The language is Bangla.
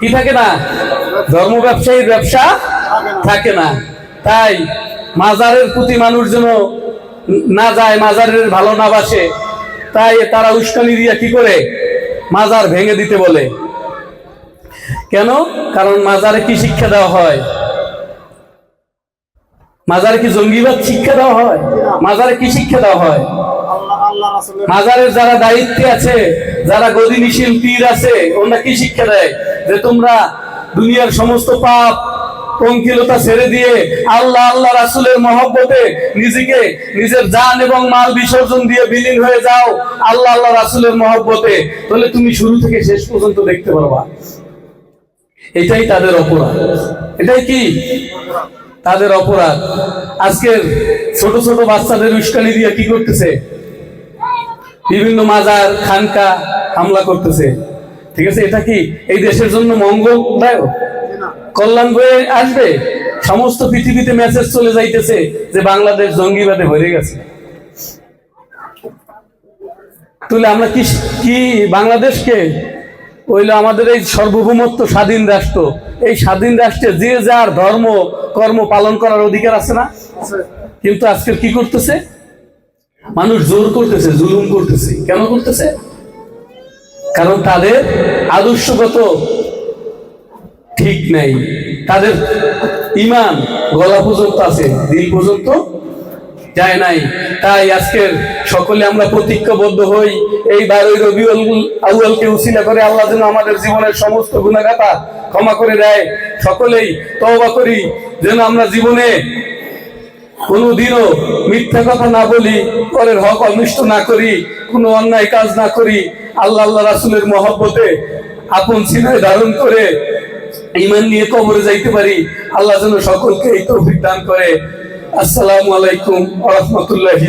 কি থাকে না? ধর্ম ব্যবসায়ীর ব্যবসা থাকে না। তাই মাজারের প্রতি মানুষ যেন না যায়, মাজারের ভালো না বাসে, তাই তারা উস্কানি দিয়া কি করে? মাজার ভেঙে দিতে বলে। কেন? কারণ মাজারে কি শিক্ষা দেওয়া হয়? মাজারে কি জঙ্গিবাদ শিক্ষা দেওয়া হয়? মাজারে কি শিক্ষা দেওয়া হয়? মাজারের যারা দায়িত্বে আছে, যারা গদিনীশীল পীর আছে, ওরা কি শিক্ষা দেয়? যে তোমরা দুনিয়ার সমস্ত পাপ, পঙ্কিলতা ছেড়ে দিয়ে আল্লাহ আল্লাহ রাসুলের মহব্বতে নিজেকে, নিজের জান এবং মাল বিসর্জন দিয়ে বিলীন হয়ে যাও আল্লাহ আল্লাহ রাসুলের মহব্বতে। তাহলে তুমি শুরু থেকে শেষ পর্যন্ত দেখতে পারবা। এটাই তাদের অপরাধ। এটাই কি? তাদের অপরাধ। আজকের ছোট ছোট বাচ্চাদের উস্কানি দিয়ে কি করতেছে? বিভিন্ন মাজার, খানকা হামলা করতেছে। ঠিক আছে, এটা কি এই দেশের জন্য মঙ্গলদায়ক? কল্যাণ বয়ে আসবে? সমস্ত পৃথিবীতে মেসেজ চলে যাইতেছে যে বাংলাদেশ জঙ্গিবাদে ভরে গেছে। তাহলে আমরা কি কি বাংলাদেশকে? ওইলো আমাদের এই সার্বভৌমত্ব স্বাধীন রাষ্ট্র। এই স্বাধীন রাষ্ট্রে যে যার ধর্ম, কর্ম পালন করার অধিকার আছে না? কিন্তু আজকে কি করতেছে? মানুষ জোর করতেছে, জুলুম করতেছে। কেন করতেছে? কারণ তাদের আদর্শগত ঠিক নাই। তাদের ইমান গলা পর্যন্ত আছে, দিল পর্যন্ত যায় নাই। তাই আজকের সকলে আমরা প্রতিজ্ঞাবদ্ধ হই, এই বারোই রবিউল আউয়ালকে উসিলা করে আল্লাহ যেন আমাদের জীবনের সমস্ত গুণাগাতা ক্ষমা করে দেয়। সকলেই তওবা করি, যেন আমরা জীবনে কোনোদিনও মিথ্যা কথা না বলি, পরের হক অনিষ্ট না করি, কোনো অন্যায় কাজ না করি। আল্লাহ আল্লাহ রাসুলের মহব্বতে আপন সিনায় ধারণ করে ইমান নিয়ে কবরে যাইতে পারি। আল্লাহ যেন সকলকে এই তৌফিক দান করে। আসসালামু আলাইকুম রাহমাতুল্লাহি